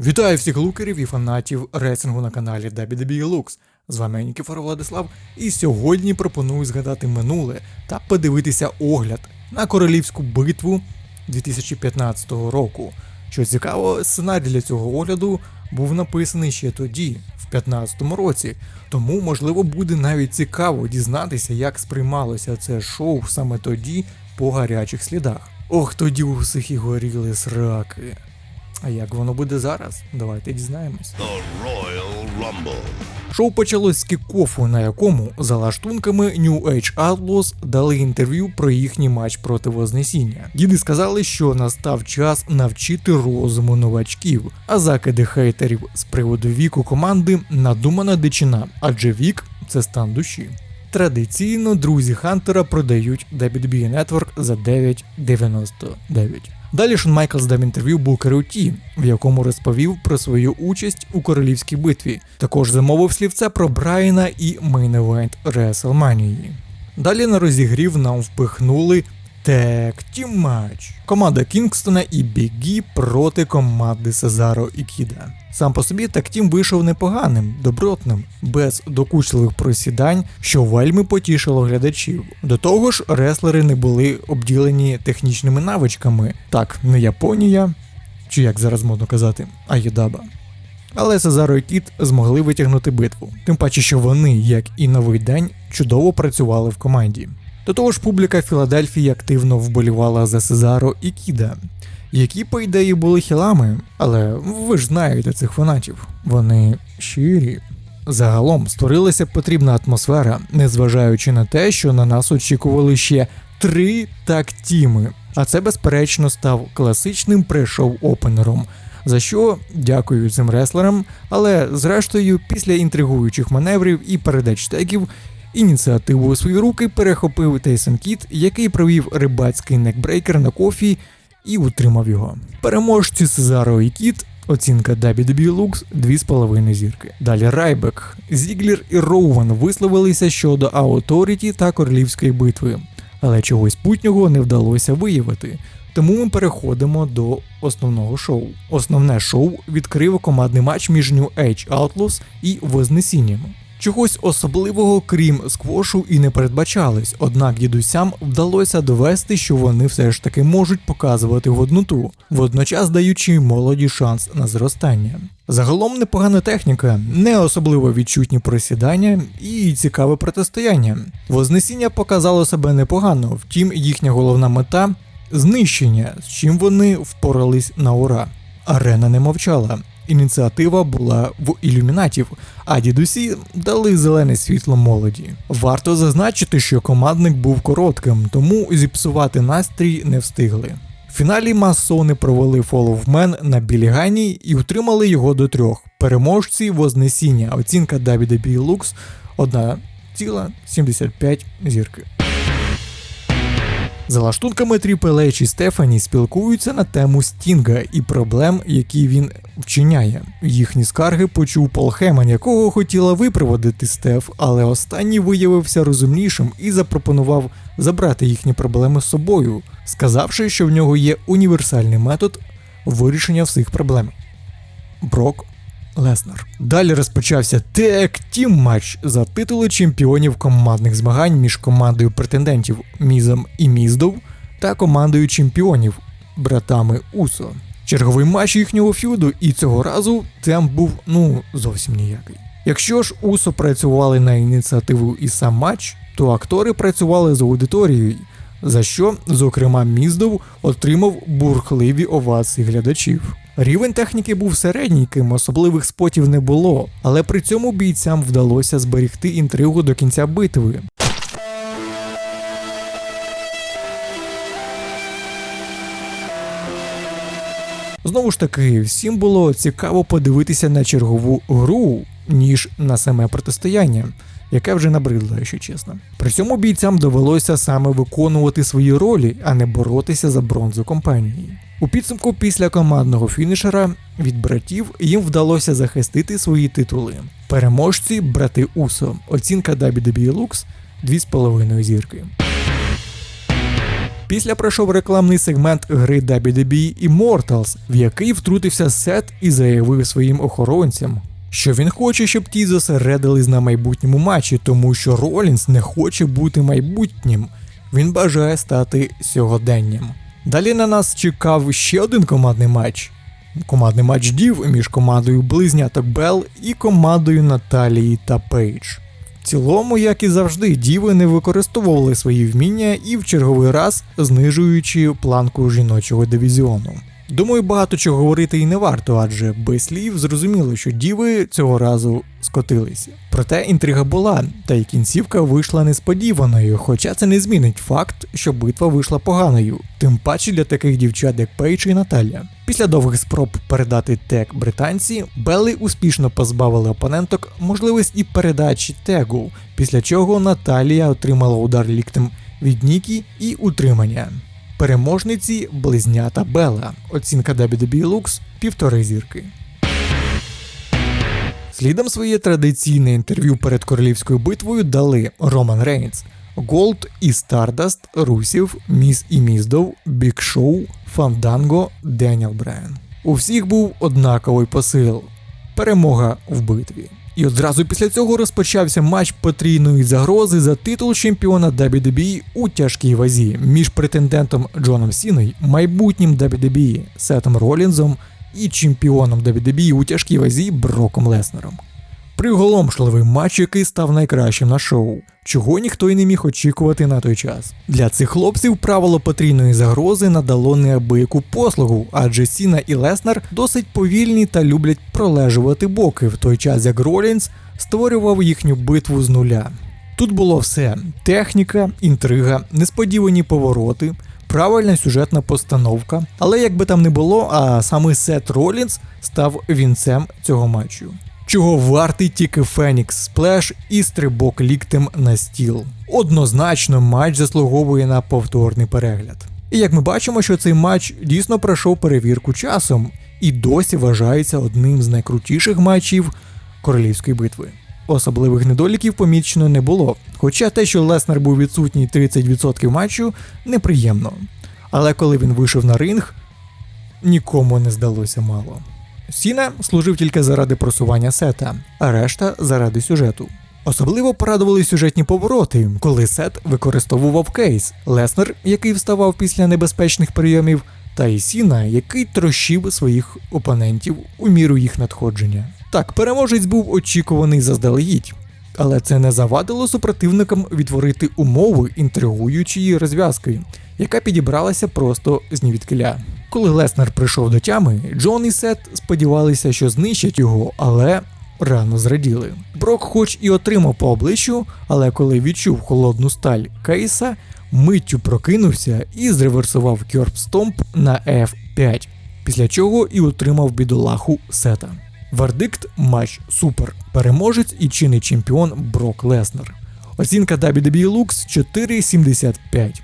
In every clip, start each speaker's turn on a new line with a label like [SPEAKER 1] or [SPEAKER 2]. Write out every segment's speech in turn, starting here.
[SPEAKER 1] Вітаю всіх лукерів і фанатів ресингу на каналі WWE Lux. З вами Нікіфор Владислав, і сьогодні пропоную згадати минуле та подивитися огляд на королівську битву 2015 року. Що цікаво, сценарій для цього огляду був написаний ще тоді, в 2015 році, тому можливо буде навіть цікаво дізнатися, як сприймалося це шоу саме тоді по гарячих слідах. Ох, тоді у всіх і горіли сраки. А як воно буде зараз? Давайте дізнаємось.
[SPEAKER 2] The Royal Rumble.
[SPEAKER 1] Шоу почалось з кікофу, на якому за лаштунками New Age Outlaws дали інтерв'ю про їхній матч проти Вознесіння. Діди сказали, що настав час навчити розуму новачків, а закиди хейтерів з приводу віку команди надумана дичина, адже вік це стан душі. Традиційно друзі Хантера продають WWE Network за 9,99. Далі Шон Майклс дав інтерв'ю Букеру Ті, в якому розповів про свою участь у королівській битві. Також замовив слівце про Брайана і мейн-евент WrestleMania. Далі на розігрів нам впихнули Tag Team матч. Команда Кінгстона і Бігі проти команди Сезаро і Кіда. Сам по собі тактім вийшов непоганим, добротним, без докучливих просідань, що вельми потішило глядачів. До того ж, реслери не були обділені технічними навичками. Так, не Японія, чи як зараз модно казати, а Єдаба. Але Сезаро і Кіт змогли витягнути битву. Тим паче, що вони, як і новий день, чудово працювали в команді. До того ж, публіка Філадельфії активно вболівала за Сезаро і Кіда, які, по ідеї, були хілами, але ви ж знаєте цих фанатів. Вони щирі. Загалом створилася потрібна атмосфера, незважаючи на те, що на нас очікували ще три тактіми. А це, безперечно, став класичним прешоу опенером. За що дякую цим реслерам, але зрештою, після інтригуючих маневрів і передач тегів, ініціативу у свої руки перехопив Тейсон Кіт, який провів рибацький некбрейкер на кофі і утримав його. Переможці Сезаро і Кіт. Оцінка WWE Lux 2,5 зірки. Далі Райбек, Зіглер і Роуан висловилися щодо Authority та королівської битви, але чогось путнього не вдалося виявити. Тому ми переходимо до основного шоу. Основне шоу відкрив командний матч між New Age Outlaws і Вознесінням. Чогось особливого, крім сквошу, і не передбачалось, однак дідусям вдалося довести, що вони все ж таки можуть показувати годноту, водночас даючи молоді шанс на зростання. Загалом непогана техніка, не особливо відчутні просідання і цікаве протистояння. Вознесіння показало себе непогано, втім їхня головна мета знищення, з чим вони впорались на ура. Арена не мовчала. Ініціатива була в ілюмінатів, а дідусі дали зелене світло молоді. Варто зазначити, що командник був коротким, тому зіпсувати настрій не встигли. В фіналі масони провели фоловмен на Білігані і утримали його до трьох. Переможці Вознесіння, оцінка WWE Lux 1,75 зірки. За лаштунками H і Стефані спілкуються на тему Стінга і проблем, які він вчиняє. Їхні скарги почув Пол Хеман, якого хотіла випроводити Стеф, але останній виявився розумнішим і запропонував забрати їхні проблеми з собою, сказавши, що в нього є універсальний метод вирішення всіх проблем. Брок Леснер. Далі розпочався Tag Team матч за титули чемпіонів командних змагань між командою претендентів Мізом і Міздов та командою чемпіонів братами Усо. Черговий матч їхнього фюду, і цього разу темп був ну зовсім ніякий. Якщо ж Усо працювали на ініціативу і сам матч, то актори працювали з аудиторією, за що, зокрема, Міздов отримав бурхливі овації глядачів. Рівень техніки був середній,ким особливих спотів не було, але при цьому бійцям вдалося зберегти інтригу до кінця битви. Знову ж таки, всім було цікаво подивитися на чергову гру, ніж на саме протистояння, яке вже набридло, якщо чесно. При цьому бійцям довелося саме виконувати свої ролі, а не боротися за бронзу компанії. У підсумку після командного фінішера від братів їм вдалося захистити свої титули. Переможці брати Усо. Оцінка WWE Lux 2,5 зірки. Після пройшов рекламний сегмент гри WWE Immortals, в який втрутився Сет і заявив своїм охоронцям, що він хоче, щоб ті зосередились на майбутньому матчі, тому що Ролінс не хоче бути майбутнім. Він бажає стати сьогоденням. Далі на нас чекав ще один командний матч. Командний матч дів між командою Близняток Бел і командою Наталії та Пейдж. В цілому, як і завжди, діви не використовували свої вміння і в черговий раз знижуючи планку жіночого дивізіону. Думаю, багато чого говорити і не варто, адже без слів зрозуміло, що діви цього разу скотилися. Проте інтрига була, та й кінцівка вийшла несподіваною, хоча це не змінить факт, що битва вийшла поганою, тим паче для таких дівчат, як Пейдж і Наталя. Після довгих спроб передати тек британці, Белли успішно позбавили опоненток можливості передачі тегу, після чого Наталія отримала удар ліктем від Нікі і утримання. Переможниці близнята Бела. Оцінка WWE Lux півтори зірки. Слідом своє традиційне інтерв'ю перед королівською битвою дали Роман Рейнс, Голд і Стардаст, Русів, Міс і Міздов, Бік Шоу, Фанданго, Деніел Брайан. У всіх був однаковий посил перемога в битві. І одразу після цього розпочався матч потрійної загрози за титул чемпіона WWE у тяжкій вазі між претендентом Джоном Сіною, майбутнім WWE Сетом Ролінзом і чемпіоном WWE у тяжкій вазі Броком Леснером. Приголомшливий матч, який став найкращим на шоу, чого ніхто й не міг очікувати на той час. Для цих хлопців правило потрійної загрози надало неабияку послугу, адже Сіна і Леснер досить повільні та люблять пролежувати боки, в той час як Ролінс створював їхню битву з нуля. Тут було все: техніка, інтрига, несподівані повороти, правильна сюжетна постановка. Але як би там не було, а саме Сет Ролінс став вінцем цього матчу. Чого вартий тільки Фенікс Сплеш і стрибок ліктем на стіл. Однозначно, матч заслуговує на повторний перегляд. І як ми бачимо, що цей матч дійсно пройшов перевірку часом і досі вважається одним з найкрутіших матчів королівської битви. Особливих недоліків помічено не було, хоча те, що Леснер був відсутній 30% матчу, неприємно. Але коли він вийшов на ринг, нікому не здалося мало. Сіна служив тільки заради просування сета, а решта заради сюжету. Особливо порадували сюжетні повороти, коли сет використовував кейс, Леснер, який вставав після небезпечних прийомів, та і Сіна, який трощив своїх опонентів у міру їх надходження. Так, переможець був очікуваний заздалегідь, але це не завадило супротивникам відтворити умови інтригуючої розв'язки, яка підібралася просто з нівідкиля. Коли Леснер прийшов до тями, Джон і Сет сподівалися, що знищать його, але рано зраділи. Брок, хоч і отримав по обличчю, але коли відчув холодну сталь Кейса, миттю прокинувся і зреверсував Кьорбстомп на F5, після чого і отримав бідолаху Сета. Вердикт матч супер. Переможець і чинний чемпіон Брок Леснер. Оцінка WWE Lux 4,75.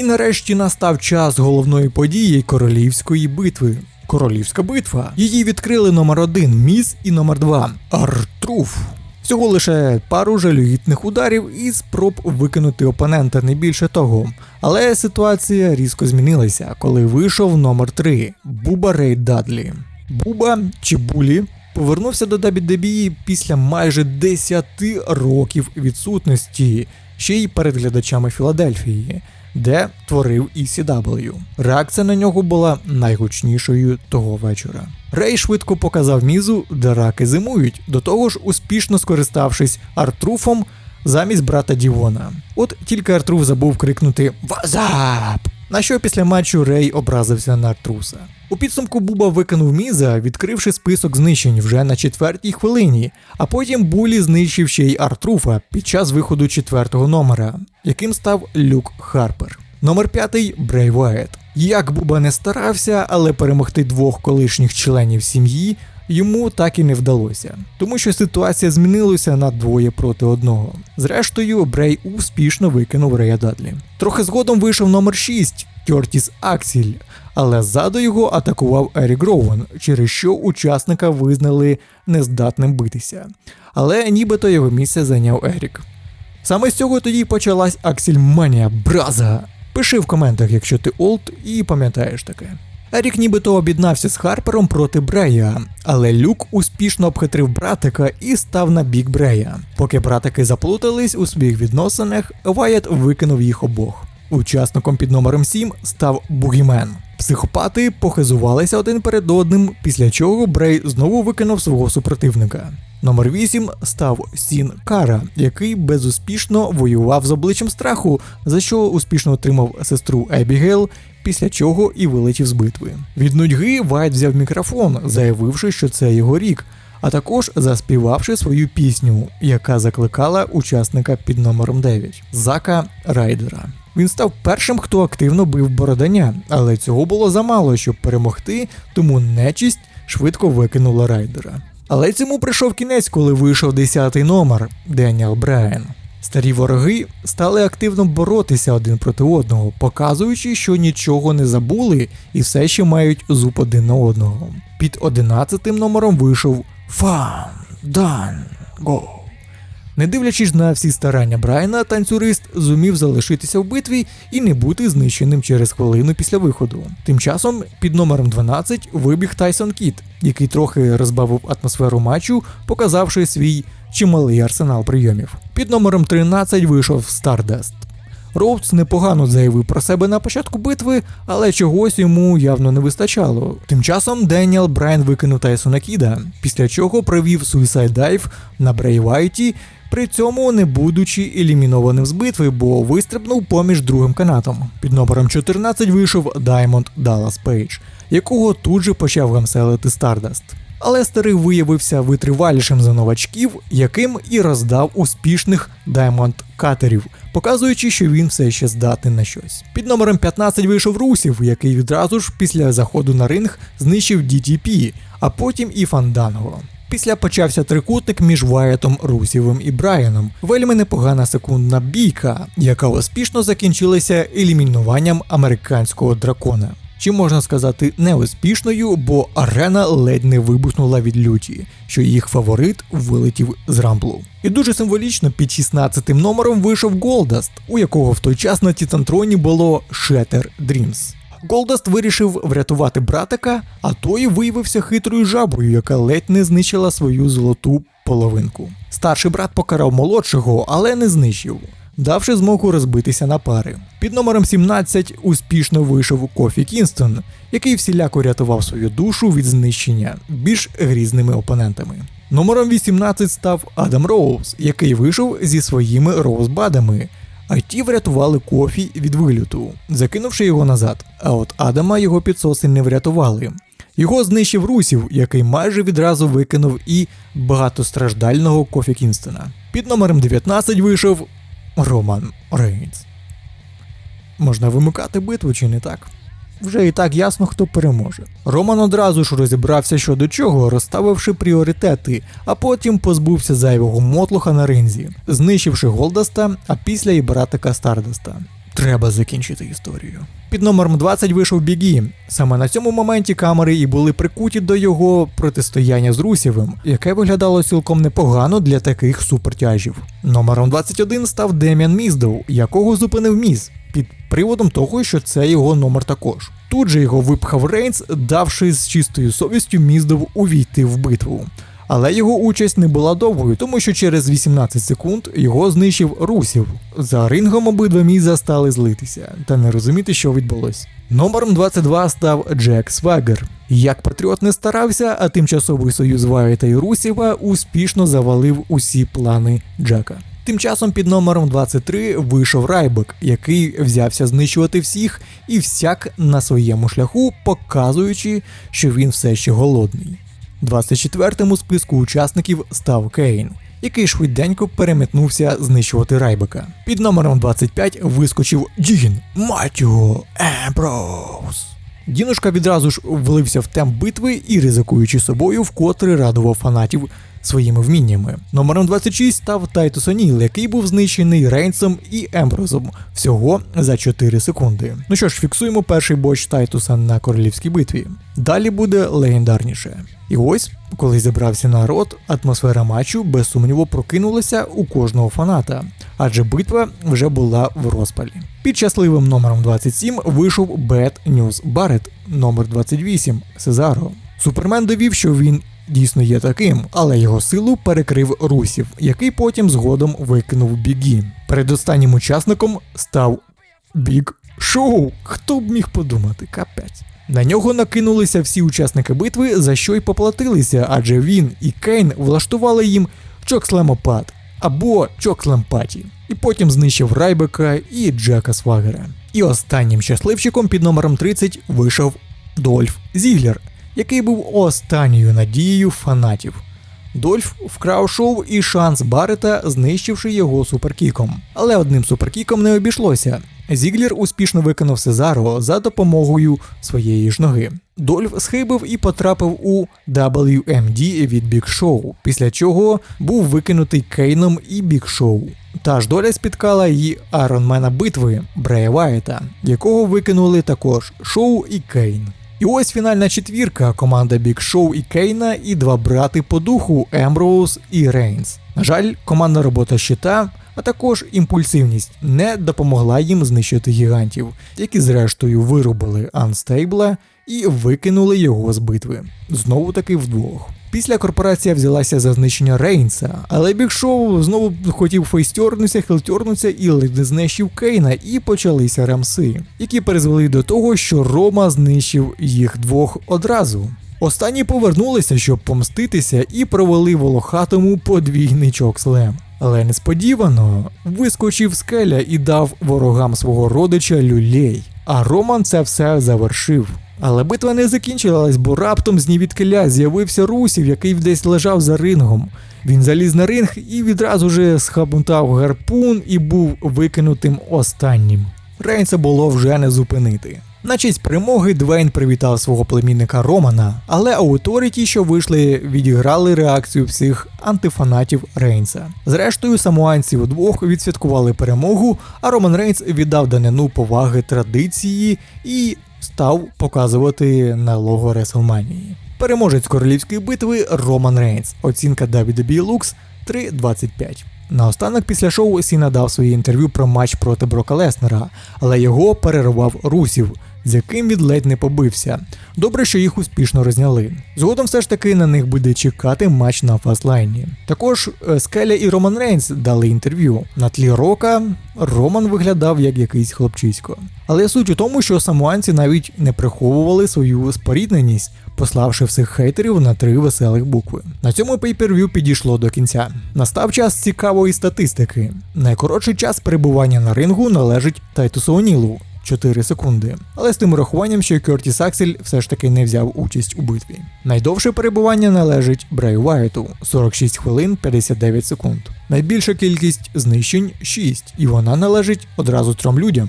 [SPEAKER 1] І нарешті настав час головної події королівської битви. Королівська битва. Її відкрили номер 1 Міс і номер 2 Артруф. Всього лише пару жалюгідних ударів і спроб викинути опонента не більше того. Але ситуація різко змінилася, коли вийшов номер 3 Буба Рей Дадлі. Буба чи Булі повернувся до WWE після майже 10 років відсутності, ще й перед глядачами Філадельфії, де творив ECW. Реакція на нього була найгучнішою того вечора. Рей швидко показав мізу, де раки зимують, до того ж успішно скориставшись Артруфом замість брата Дівона. От тільки Артруф забув крикнути Вазап! На що після матчу Рей образився на Артруса. У підсумку Буба викинув Міза, відкривши список знищень вже на четвертій хвилині, а потім Булі знищив ще й Артруфа під час виходу четвертого номера, яким став Люк Харпер. Номер п'ятий Брей Вайт. Як Буба не старався, але перемогти двох колишніх членів сім'ї йому так і не вдалося, тому що ситуація змінилася на двоє проти одного. Зрештою, Брей успішно викинув Рея Дадлі. Трохи згодом вийшов номер 6 Кертіс Аксіль, але ззаду його атакував Ерік Роуен, через що учасника визнали нездатним битися. Але нібито його місце зайняв Ерік. Саме з цього тоді почалась Аксільманія Браза. Пиши в коментах, якщо ти олд і пам'ятаєш таке. Ерік нібито об'єднався з Харпером проти Брея, але Люк успішно обхитрив братика і став на бік Брея. Поки братики заплутались у своїх відносинах, Ваєт викинув їх обох. Учасником під номером 7 став Бугімен. Психопати похизувалися один перед одним, після чого Брей знову викинув свого супротивника. Номер 8 став Сін Кара, який безуспішно воював з обличчям страху, за що успішно отримав сестру Ебігейл, після чого і вилетів з битви. Від нудьги Вайт взяв мікрофон, заявивши, що це його рік, а також заспівавши свою пісню, яка закликала учасника під номером 9 Зака Райдера. Він став першим, хто активно бив бородання, але цього було замало, щоб перемогти, тому нечість швидко викинула райдера. Але цьому прийшов кінець, коли вийшов 10-й номер Деніел Брайан. Старі вороги стали активно боротися один проти одного, показуючи, що нічого не забули і все ще мають зуб один на одного. Під 11-тим номером вийшов Фан Дан Го. Не дивлячись на всі старання Брайана, танцюрист зумів залишитися в битві і не бути знищеним через хвилину після виходу. Тим часом під номером 12 вибіг Тайсон Кіт, який трохи розбавив атмосферу матчу, показавши свій чималий арсенал прийомів. Під номером 13 вийшов Stardust. Роудс непогано заявив про себе на початку битви, але чогось йому явно не вистачало. Тим часом Деніел Брайан викинув Тайсона Кіда, після чого провів Suicide Dive на Брей Вайті, при цьому не будучи елімінованим з битви, бо вистрибнув поміж другим канатом. Під номером 14 вийшов Даймонд Даллас Пейдж, якого тут же почав гамселити Стардаст. Але старий виявився витривалішим за новачків, яким і роздав успішних Даймонд катерів, показуючи, що він все ще здатний на щось. Під номером 15 вийшов Русів, який відразу ж після заходу на ринг знищив DTP, а потім і Фанданго. Після почався трикутник між Ваєтом, Русівим і Брайаном. Вельми непогана секундна бійка, яка успішно закінчилася елімінуванням американського дракона. Чи можна сказати неуспішною, бо арена ледь не вибухнула від люті, що їх фаворит вилетів з рамблу. І дуже символічно під 16-тим номером вийшов Голдаст, у якого в той час на Тітантроні було Shatter Dreams. Голдаст вирішив врятувати братика, а той виявився хитрою жабою, яка ледь не знищила свою золоту половинку. Старший брат покарав молодшого, але не знищив, давши змогу розбитися на пари. Під номером 17 успішно вийшов Кофі Кінстон, який всіляко рятував свою душу від знищення більш грізними опонентами. Номером 18 став Адам Роуз, який вийшов зі своїми роузбадами, а ті врятували кофі від вильоту, закинувши його назад. А от Адама його підсоси не врятували. Його знищив Русів, який майже відразу викинув і багатостраждального Кофі Кінстона. Під номером 19 вийшов Роман Рейнс. Можна вимикати битву чи не так? Вже і так ясно, хто переможе. Роман одразу ж розібрався щодо чого, розставивши пріоритети, а потім позбувся зайвого мотлуха на ринзі, знищивши Голдаста, а після і братика Стардаста. Треба закінчити історію. Під номером 20 вийшов Бігі. Саме на цьому моменті камери і були прикуті до його протистояння з Русєвим, яке виглядало цілком непогано для таких супертяжів. Номером 21 став Дем'ян Міздоу, якого зупинив Міз, під приводом того, що це його номер також. Тут же його випхав Рейнс, давши з чистою совістю Міздову увійти в битву. Але його участь не була довгою, тому що через 18 секунд його знищив Русів. За рингом обидва міза стали злитися та не розуміти, що відбулось. Номером 22 став Джек Свагер. Як Патріот не старався, а тимчасовий союз Вайта і Русєва успішно завалив усі плани Джека. Тим часом під номером 23 вийшов Райбек, який взявся знищувати всіх і всяк на своєму шляху, показуючи, що він все ще голодний. 24-м у списку учасників став Кейн, який швиденько переметнувся знищувати Райбека. Під номером 25 вискочив Дін Матіо Емброуз. Дінушка відразу ж влився в темп битви і, ризикуючи собою, вкотре радував фанатів своїми вміннями. Номером 26 став Тайтус Оніл, який був знищений Рейнсом і Емброзом всього за 4 секунди. Ну що ж, фіксуємо перший боч Тайтуса на королівській битві. Далі буде легендарніше. І ось, коли зібрався народ, атмосфера матчу без сумніву прокинулася у кожного фаната. адже битва вже була в розпалі. Під щасливим номером 27 вийшов Bad News Barrett, номер 28 Сезаро. Супермен довів, що він дійсно є таким, але його силу перекрив Русів, який потім згодом викинув Бігі. Передостаннім учасником став Біг Шоу. Хто б міг подумати, капець. На нього накинулися всі учасники битви, за що й поплатилися, адже він і Кейн влаштували їм чокслемопад або чокслемпаті. І потім знищив Райбека і Джека Свагера. І останнім щасливчиком під номером 30 вийшов Дольф Зіглер, який був останньою надією фанатів. Дольф вкрав шоу і шанс Барета, знищивши його суперкіком. Але одним суперкіком не обійшлося. Зіглер успішно виконав Сезаро за допомогою своєї ж ноги. Дольф схибив і потрапив у WMD від Бік Шоу, після чого був викинутий Кейном і Бік Шоу. Та ж доля спіткала і Аронмена битви Брея Вайта, якого викинули також Шоу і Кейн. І ось фінальна четвірка команда Бік Шоу і Кейна і два брати по духу Емброуз і Рейнс. На жаль, командна робота щита, а також імпульсивність не допомогла їм знищити гігантів, які зрештою вирубили Анстейбла і викинули його з битви. Знову таки вдвох. Після корпорація взялася за знищення Рейнса, але Біг Шоу знову хотів фейстьорнутися, хилтьорнутися і ледь знищив Кейна, і почалися рамси, які призвели до того, що Рома знищив їх двох одразу. Останні повернулися, щоб помститися, і провели волохатому подвійний чокслем. Але несподівано вискочив скеля і дав ворогам свого родича люлей. А Роман це все завершив. Але битва не закінчилась, бо раптом з нівідкиля з'явився Русів, який десь лежав за рингом. Він заліз на ринг і відразу же схабунтав гарпун і був викинутим останнім. Рейнса було вже не зупинити. На честь перемоги Двейн привітав свого племінника Романа, але Ауторіті, що вийшли, відіграли реакцію всіх антифанатів Рейнса. Зрештою, самуанці удвох відсвяткували перемогу, а Роман Рейнс віддав данину поваги традиції і став показувати на лого Реслманії. Переможець королівської битви Роман Рейнс. Оцінка WWE Lux 3.25. Наостанок після шоу Сіна дав своє інтерв'ю про матч проти Брока Леснера, але його перервав Русів, з яким він ледь не побився. Добре, що їх успішно розняли. Згодом все ж таки на них буде чекати матч на фастлайні. Також е, Скеля і Роман Рейнс дали інтерв'ю. На тлі рока Роман виглядав як якийсь хлопчисько. Але суть у тому, що самуанці навіть не приховували свою спорідненість, пославши всіх хейтерів на три веселих букви. На цьому пейперв'ю підійшло до кінця. Настав час цікавої статистики. Найкоротший час перебування на рингу належить Тайтусу Онілу 4 секунди. Але з тим урахуванням, що Кертіс Аксель все ж таки не взяв участь у битві. Найдовше перебування належить Брей Уайту 46 хвилин 59 секунд. Найбільша кількість знищень 6, і вона належить одразу трьом людям.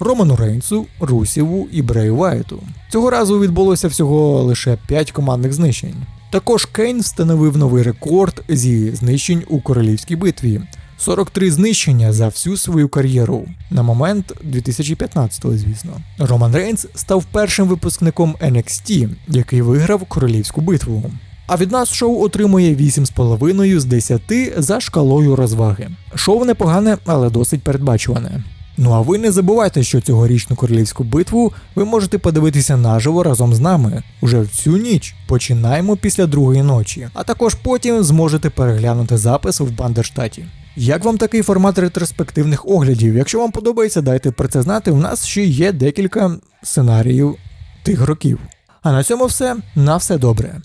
[SPEAKER 1] Роману Рейнсу, Русіву і Брею Вайту. Цього разу відбулося всього лише 5 командних знищень. Також Кейн встановив новий рекорд зі знищень у королівській битві. 43 знищення за всю свою кар'єру на момент 2015-го, звісно. Роман Рейнс став першим випускником NXT, який виграв королівську битву. А від нас шоу отримує 8,5 з 10 за шкалою розваги. Шоу непогане, але досить передбачуване. Ну а ви не забувайте, що цьогорічну королівську битву ви можете подивитися наживо разом з нами уже в цю ніч. Починаємо після другої ночі, а також потім зможете переглянути запис в Бандерштаті. Як вам такий формат ретроспективних оглядів? Якщо вам подобається, дайте про це знати. У нас ще є декілька сценаріїв тих років. А на цьому все. На все добре.